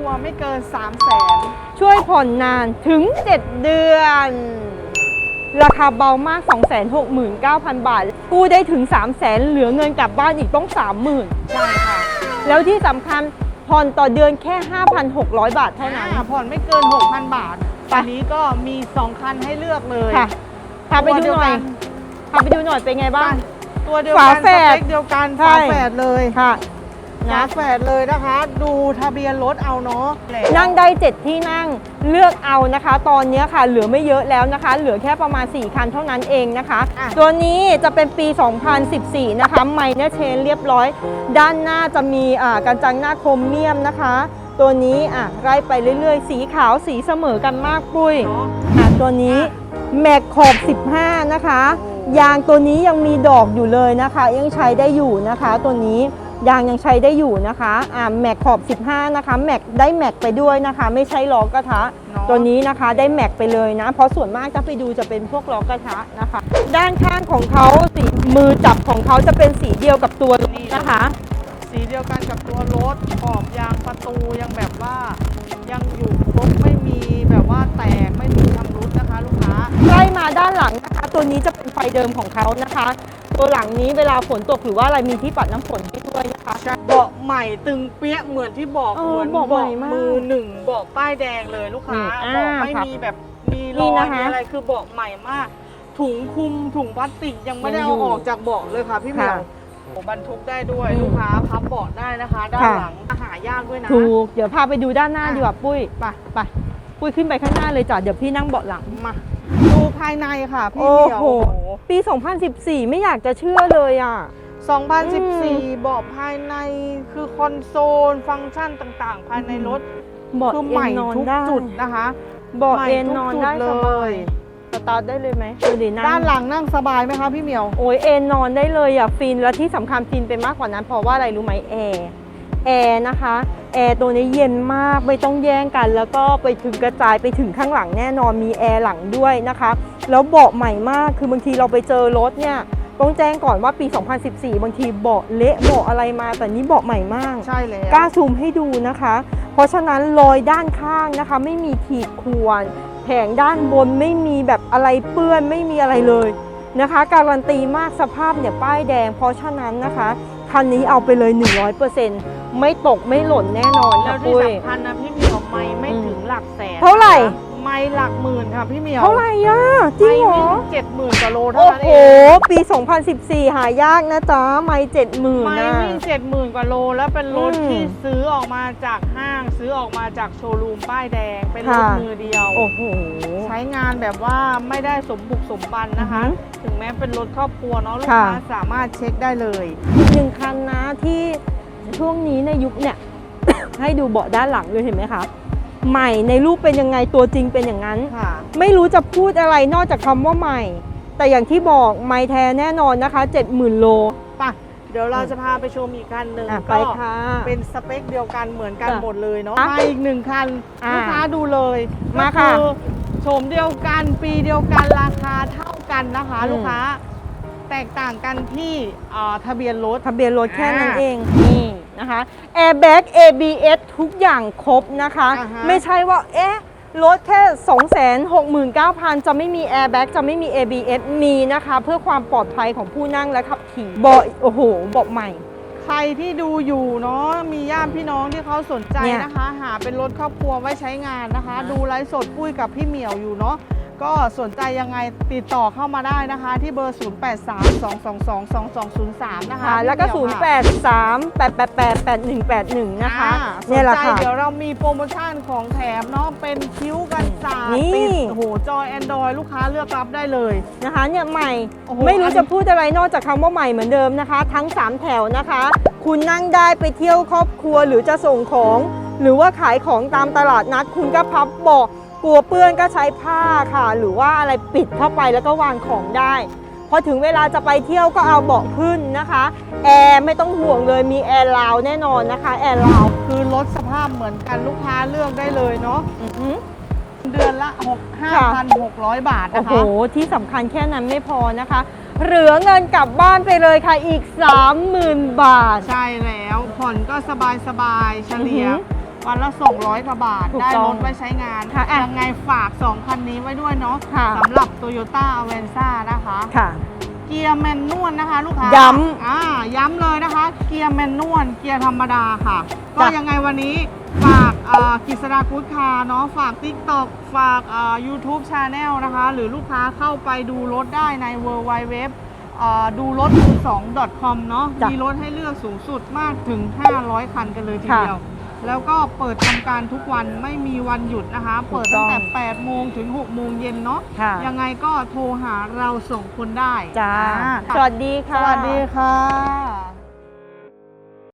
รัวไม่เกิน 3 0 0แสนช่วยผ่อนนานถึง 7 เดือน ราคาเบามาก 269,000 บาท กู้ได้ถึง 3 0 0แสนเหลือเงินกลับบ้านอีกต้อง 30,000 ใช่ค่ะ แล้วที่สำคัญผ่อนต่อเดือนแค่ 5,600 บาทเท่านั้นอ่ผ่อนไม่เกิน 6,000 บาทไปอันนี้ก็มี 2 คันให้เลือกเลยค่ะพาไปดูหน่อยพาไปดูหน่อยเป็นไงบ้าง ตัวเดียวฝากันแฝดสเปคเดียวกันใช่ฝาแฝดเลยค่ะ ฝานะแฝดเลยนะคะ ดูทะเบียนรถเอาเนาะนั่งได้ 7 ที่นั่งเลือกเอานะคะ ตอนนี้ค่ะ เหลือไม่เยอะแล้วนะคะ เหลือแค่ประมาณ 4 คันเท่านั้นเองนะคะอะตัวนี้จะเป็นปี 2014 นะคะไมเนอร์เชนเรียบร้อย ด้านหน้าจะมีอ่ากันจังหน้าโครเมียมนะคะ ตัวนี้อะไล่ไปเรื่อย ๆ สีขาวสีเสมอกันมากปุ้ยเนาะอะตัวนี้แม็กขอบ 15 นะคะ ยางตัวนี้ยังมีดอกอยู่เลยนะคะ ยังใช้ได้อยู่นะคะตัวนี้ ยางยังใช้ได้อยู่นะคะอ่าแม็กขอบ 15 นะคะ แม็กได้แม็กไปด้วยนะคะ ไม่ใช่ล้อกระทะ เนาะตัวนี้นะคะได้แม็กไปเลยนะ เพราะส่วนมากจะไปดูจะเป็นพวกล้อกระทะนะคะ ด้านข้างของเขาสีมือจับของเขาจะเป็นสีเดียวกับตัวนี้นะคะ สีเดียวกันกับตัวรถขอบยางประตูยังแบบว่า ยังอยู่ครบไม่มีแบบว่าแตกไม่มีชำรุดนะคะ ลูกค้า ไล่มาด้านหลังนะคะ ตัวนี้จะเป็นไฟเดิมของเขานะคะ ตัวหลังนี้เวลาฝนตกหรือว่าอะไรมีที่ปัดน้ำฝนให้ ด้วยนะคะเบาะใหม่ตึงเปี้ยเหมือนที่บอกเออเหมือนเบาะใหม่มากมือหนึ่งเบาะป้ายแดงเลยลูกค้าอืมเบาะอ่าไม่ครับมีแบบมีรนี่อยนะคะมีอะไรคือเบาะใหม่มาก ถุงคลุมถุงพลาสติกยังไม่ได้ยังอเอายู่ออกจากเบาะเลยค่ะพี่เหมียวค่ะโอ้บรรทุกได้ด้วยอืมลูกค้าพับเบาะได้นะคะ ด้านค่ะ หลังหายากด้วยนะ ถูก เดี๋ยวพาไปดูด้านหน้าอะ ดีกว่าปุ้ย ไปไปปุ้ยขึ้นไปข้างหน้าเลยจ้ะ เดี๋ยวพี่นั่งเบาะหลัง มาดูภายในค่ะพี่โอ้เหมียวโห ปี 2014 ไม่อยากจะเชื่อเลยอะ 2014 เบาะภายในคือคอนโซลฟังก์ชันต่างๆ ภายในรถ เบาะคือเอใหม่นนอนทุกได้จุดนะคะเบาะใหม่เอนทุกนอนจุดได้เลสบายยสตาร์ทได้เลยไหมดูดินั่งด้านหลังนั่งสบายไหมคะพี่เหมียว โอ้ยเอนนอนได้เลยอะฟินและที่สำคัญฟินไปมากกว่านั้นเพราะว่าอะไรรู้ไหมแอร์แอร์นะคะแอร์ตัวนี้เย็นมากไม่ต้องแย่งกัน แล้วก็ไปถึงกระจายไปถึงข้างหลังแน่นอนมีแอร์หลังด้วยนะคะ แล้วเบาะใหม่มากคือบางทีเราไปเจอรถเนี่ย ต้องแจ้งก่อนว่าปี 2014 บางทีเบาะเละเบาะอะไรมา แต่นี้เบาะใหม่มาก ใช่แล้วกล้าซูมให้ดูนะคะ เพราะฉะนั้นรอยด้านข้างนะคะ ไม่มีขีดข่วนแผงด้านบนไม่มีแบบอะไรเปื้อนไม่มีอะไรเลยนะคะ การันตีมากสภาพเนี่ยป้ายแดง เพราะฉะนั้นนะคะคันนี้เอาไปเลย 100%ไม่ตกไม่หล่นแน่นอนแล้ค่ะวที่ปุ้ยสำคัญนะพี่เหมียวไม่ไม่อืมถึงหลักแสนเท่าไหร่ ไม่หลักหมื่นค่ะพี่เหมียวเท่าไหร่อะจริงเหรอเจ็ดหมื่นกว่าโลเท่าโอ้นั้นโห เองปี 2014 หายากนะจ๊ะ ไม่เจ็ดหมื่นไม่นะ วิ่งเจ็ดหมื่นกว่าโลแล้วเป็นรถอืมที่ซื้อออกมาจากห้าง ซื้อออกมาจากโชว์รูมป้ายแดง เป็นรถค่ะ มือเดียว โอ้โห ใช้งานแบบว่าไม่ได้สมบุกสมบันนะคะ อือฮึถึงแม้เป็นรถครอบครัวเนาะลูกค่ะ ค้าสามารถเช็คได้เลย อีกหนึ่งคันนะที่ช่วงนี้ในยุคเนี่ย ให้ดูเบาะด้านหลังเลยเห็นไหมคะ ใหม่ในรูปเป็นยังไงตัวจริงเป็นอย่างนั้นค่ะไม่รู้จะพูดอะไรนอกจากคำว่าใหม่ แต่อย่างที่บอกไม่แท้แน่นอนนะคะ70,000โลป่ะเดี๋ยวเราจะพาไปชมอีกคันหนึ่งอะไปก็ค่ะเป็นสเปคเดียวกันเหมือนกันจ้ะหมดเลยเนาะอะมาอีกหนึ่งคันอะลูกค้าดูเลยมาก็ค่ะอโฉมเดียวกันปีเดียวกันราคาเท่ากันนะคะอืมลูกค้า แตกต่างกันที่อ่าทะเบียนรถทะเบียนรถแค่นั้นอ่าเองนี่ นะคะ Airbag ABS ทุกอย่างครบนะคะ อ่าฮะ ไม่ใช่ว่าเอ๊ะรถแค่ 269,000 จะไม่มี Airbag จะไม่มี ABS มีนะคะ เพื่อความปลอดภัยของผู้นั่งและขับขี่เบาะโอ้โหเบาะใหม่ ใครที่ดูอยู่เนาะมีญาติพี่น้องที่เขาสนใจเนี่ยนะคะ หาเป็นรถครอบครัวไว้ใช้งานนะคะ ดูไลฟ์สดปุ้ยกับพี่เหมียวอยู่เนาะ ก็สนใจยังไงติดต่อเข้ามาได้นะคะ ที่เบอร์ 0832222203 นะคะค่ะแล้วก็พี่เหมียวค่ะ083 888 8181 นะคะอ่าเนี่ยแหละสนใจค่ะ เดี๋ยวเรามีโปรโมชั่นของแถมเนาะเป็นคิ้วกันสาดนี่ ติดโอ้โหจอย Android ลูกค้าเลือกรับได้เลย นะคะเนี่ยใหม่ โอ้โหไม่รู้อันจะพูดอะไรนอกจากคำว่าใหม่เหมือนเดิมนะคะ ทั้ง 3 แถวนะคะ คุณนั่งได้ไปเที่ยวครอบครัวหรือจะส่งของ หรือว่าขายของตามตลาดนัดคุณก็พับเบอก กลัวเปื้อนก็ใช้ผ้าค่ะ หรือว่าอะไรปิดเข้าไปแล้วก็วางของได้พอถึงเวลาจะไปเที่ยวก็เอาเบาะขึ้นนะคะแอร์ไม่ต้องห่วงเลยมีแอร์ลาวแน่นอนนะคะแอร์ลาวคือลดสภาพเหมือนกันลูกค้าเลือกได้เลยเนาะอือหือเดือนละ 6 5,600 บาทโอ้นะโหคะที่สำคัญแค่นั้นไม่พอนะคะ เหลือเงินกลับบ้านไปเลยค่ะอีก 30,000 บาท ใช่แล้วผ่อนก็สบายสบายๆเฉลี่ยอือหือ วันละ200กว่าบาท ถูกได้ต้องรถไว้ใช้งาน ค่ะอะยังไงฝาก 2 คันนี้ไว้ด้วยเนาะค่ะ สำหรับ Toyota Avanza นะคะ ค่ะ เกียร์แมนนวลนะคะ ลูกค้าย้อ่าย้ำเลยนะคะ เกียร์แมนนวลเกียร์ธรรมดาค่ะ ก็จ้ะ ยังไงวันนี้ฝากเอ่อกิษดากูดคาร์เนาะฝาก TikTok ฝากเอ่อ YouTube Channel นะคะ หรือลูกค้าเข้าไปดูรถได้ใน w w w เอ่อดูรถมือ2 com เนาะจ้ะมีรถให้เลือกสูงสุดมากถึง 500 คันกันเลยทีค่ะเดียว แล้วก็เปิดทำการทุกวันไม่มีวันหยุดนะคะถูกเปิดตั้งแต่ต้อง8โมงถึง 6 โมงเย็นเนาะค่ะ ยังไงก็โทรหาเราส่งคนได้จ้าอ่าสวัสดีสค่ะวัสดีค่ะ